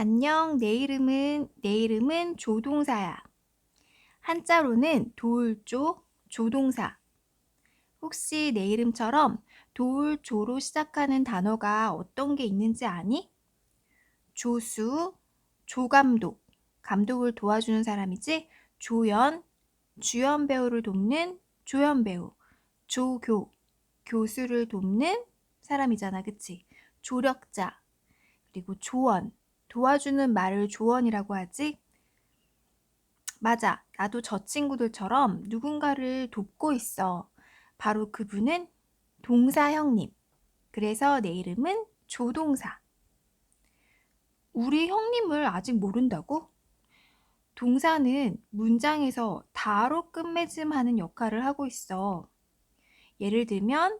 안녕, 내 이름은, 내 이름은 조동사야. 한자로는 돌조, 조동사. 혹시 내 이름처럼 돌, 조로 시작하는 단어가 어떤 게 있는지 아니? 조수, 조감독, 감독을 도와주는 사람이지? 조연, 주연 배우를 돕는 조연 배우. 조교, 교수를 돕는 사람이잖아, 그치? 조력자, 그리고 조언, 도와주는 말을 조언이라고 하지? 맞아. 나도 저 친구들처럼 누군가를 돕고 있어. 바로 그분은 동사 형님. 그래서 내 이름은 조동사. 우리 형님을 아직 모른다고? 동사는 문장에서 다로 끝맺음 하는 역할을 하고 있어. 예를 들면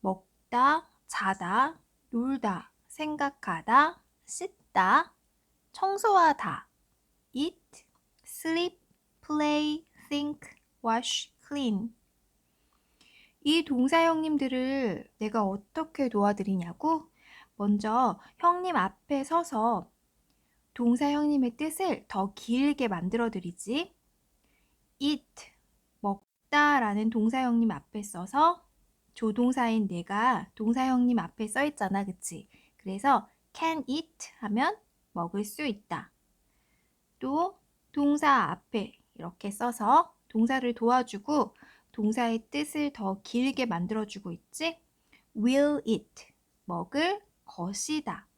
먹다, 자다, 놀다, 생각하다, 씻다, 청소하다. eat, sleep, play, think, wash, clean. 이 동사 형님들을 내가 어떻게 도와드리냐고? 먼저 형님 앞에 서서 동사 형님의 뜻을 더 길게 만들어 드리지. eat, 먹다 라는 동사 형님 앞에 써서 조동사인 내가 동사 형님 앞에 써 있잖아. 그치? 그래서 can eat 하면 먹을 수 있다. 또 동사 앞에 이렇게 써서 동사를 도와주고 동사의 뜻을 더 길게 만들어주고 있지? will eat, 먹을 것이다.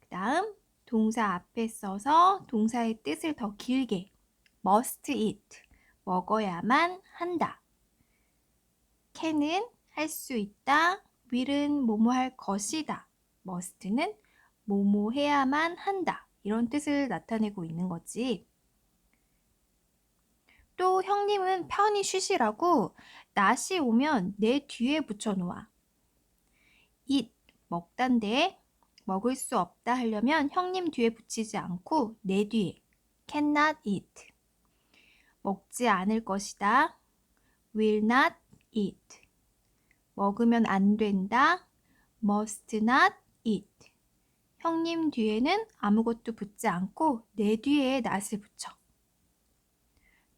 그 다음 동사 앞에 써서 동사의 뜻을 더 길게 must eat, 먹어야만 한다. can은 할 수 있다, will은 뭐뭐 할 것이다. Must는 뭐뭐 해야만 한다. 이런 뜻을 나타내고 있는 거지. 또 형님은 편히 쉬시라고 낫이 오면 내 뒤에 붙여놓아. eat, 먹단데 먹을 수 없다 하려면 형님 뒤에 붙이지 않고 내 뒤에 cannot eat. 먹지 않을 것이다. will not eat. 먹으면 안 된다. must not eat. 형님 뒤에는 아무것도 붙지 않고 내 뒤에 낫을 붙여.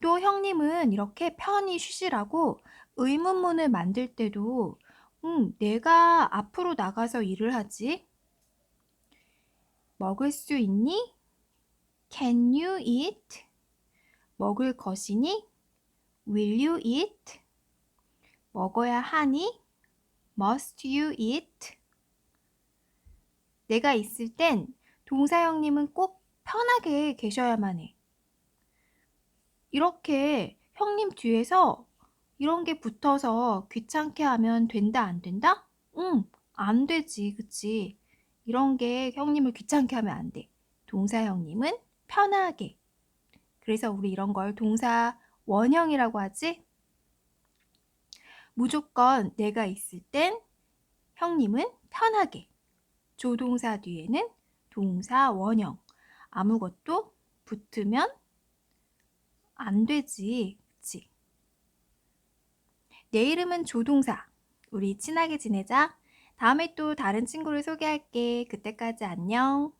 또 형님은 이렇게 편히 쉬시라고 의문문을 만들 때도 음, 내가 앞으로 나가서 일을 하지. 먹을 수 있니? Can you eat? 먹을 것이니? Will you eat? 먹어야 하니? Must you eat? 내가 있을 땐 동사 형님은 꼭 편하게 계셔야만 해. 이렇게 형님 뒤에서 이런 게 붙어서 귀찮게 하면 된다, 안 된다? 응, 안 되지, 그치? 이런 게 형님을 귀찮게 하면 안 돼. 동사 형님은 편하게. 그래서 우리 이런 걸 동사 원형이라고 하지? 무조건 내가 있을 땐 형님은 편하게. 조동사 뒤에는 동사 원형. 아무것도 붙으면 안 되지. 그치? 내 이름은 조동사. 우리 친하게 지내자. 다음에 또 다른 친구를 소개할게. 그때까지 안녕.